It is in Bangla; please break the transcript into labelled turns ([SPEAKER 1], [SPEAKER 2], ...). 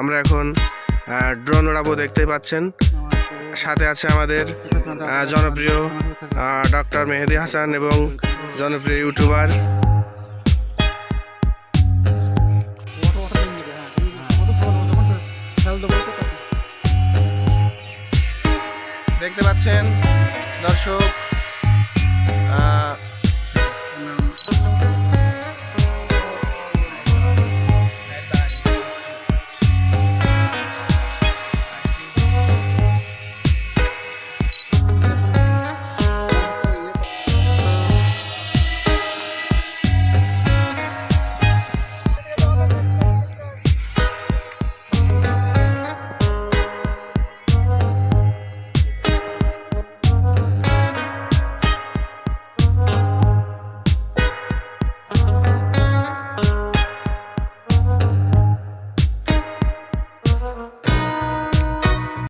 [SPEAKER 1] আমরা এখন ড্রোন ওড়াবো দেখতেই পাচ্ছেন। সাথে আছে আমাদের জনপ্রিয় ডক্টর মেহেদি হাসান এবং জনপ্রিয় ইউটিউবার দেখতে পাচ্ছেন, দর্শক